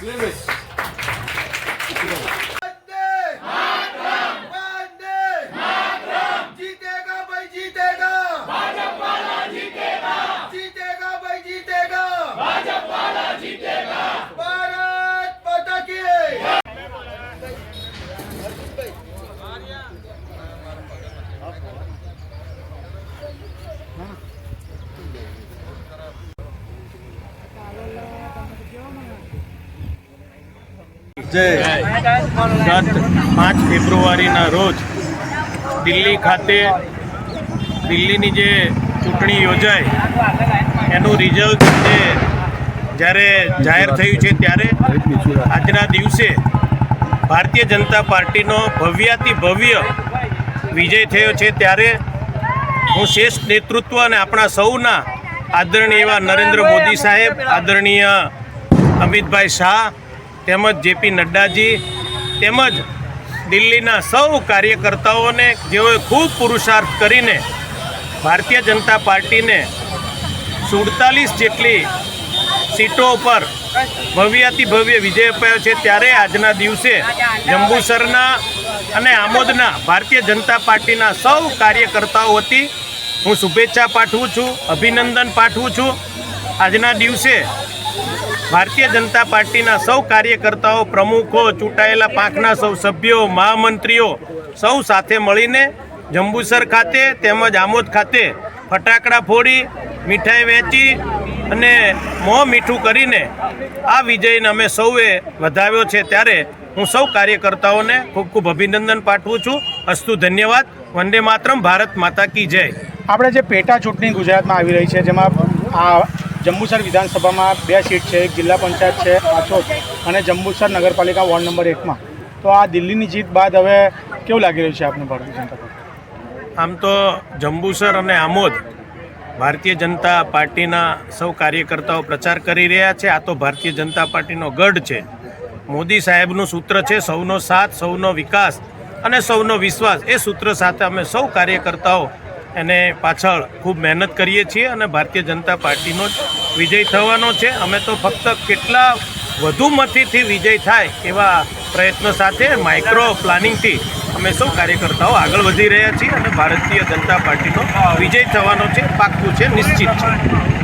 Plebes. ગત પાંચ ફેબ્રુઆરીના રોજ દિલ્હી ખાતે દિલ્હીની જે ચૂંટણી યોજાઈ એનું રિઝલ્ટ જે જ્યારે જાહેર થયું છે ત્યારે આજના દિવસે ભારતીય જનતા પાર્ટીનો ભવ્યાતિ ભવ્ય વિજય થયો છે ત્યારે હું શ્રેષ્ઠ નેતૃત્વ અને આપણા સૌના આદરણીય નરેન્દ્ર મોદી સાહેબ, આદરણીય અમિતભાઈ શાહ તેમજ જેપી નડ્ડાજી તેમજ દિલ્હીના સૌ કાર્યકર્તાઓને, જેઓએ ખૂબ પુરુષાર્થ કરીને ભારતીય જનતા પાર્ટીને સુડતાલીસ જેટલી સીટો પર ભવ્યાતિ ભવ્ય વિજય અપાયો છે, ત્યારે આજના દિવસે જંબુસરના અને આમોદના ભારતીય જનતા પાર્ટીના સૌ કાર્યકર્તાઓ વતી હું શુભેચ્છા પાઠવું છું, અભિનંદન પાઠવું છું. આજના દિવસે ભારતીય જનતા પાર્ટીના સૌ કાર્યકર્તાઓ, પ્રમુખો, ચૂંટાયેલા પાંખના સૌ સભ્યો, મહામંત્રીઓ સૌ સાથે મળીને જંબુસર ખાતે તેમજ આમોદ ખાતે ફટાકડા ફોડી, મીઠાઈ વહેંચી અને મોં મીઠું કરીને આ વિજયને અમે સૌએ વધાવ્યો છે. ત્યારે હું સૌ કાર્યકર્તાઓને ખૂબ ખૂબ અભિનંદન પાઠવું છું. અસ્તુ ધન્યવાદ. વંદે માતરમ. ભારત માતા કી જય. આપણે જે પેટા ચૂંટણી ગુજરાતમાં આવી રહી છે, જેમાં આ જંબુસર વિધાનસભામાં બે સીટ છે, એક જિલ્લા પંચાયત છે આછોટ અને જંબુસર નગરપાલિકા વોર્ડ નંબર એકમાં તો આ દિલ્હીની જીત બાદ હવે કેવું લાગી રહ્યું છે આપને ભારતીય જનતા પાર્ટી? આમ તો જંબુસર અને આમોદ ભારતીય જનતા પાર્ટીના સૌ કાર્યકર્તાઓ પ્રચાર કરી રહ્યા છે. આ તો ભારતીય જનતા પાર્ટીનો ગઢ છે. મોદી સાહેબનું સૂત્ર છે, સૌનો સાથ, સૌનો વિકાસ અને સૌનો વિશ્વાસ. એ સૂત્ર સાથે અમે સૌ કાર્યકર્તાઓ એને પાછળ ખૂબ મહેનત કરીએ છીએ અને ભારતીય જનતા પાર્ટીનો જ વિજય થવાનો છે. અમે તો ફક્ત કેટલા વધુ મતીથી વિજય થાય એવા પ્રયત્નો સાથે માઇક્રો પ્લાનિંગથી અમે સૌ કાર્યકર્તાઓ આગળ વધી રહ્યા છીએ અને ભારતીય જનતા પાર્ટીનો વિજય થવાનો છે, પાક્કું છે, નિશ્ચિત છે.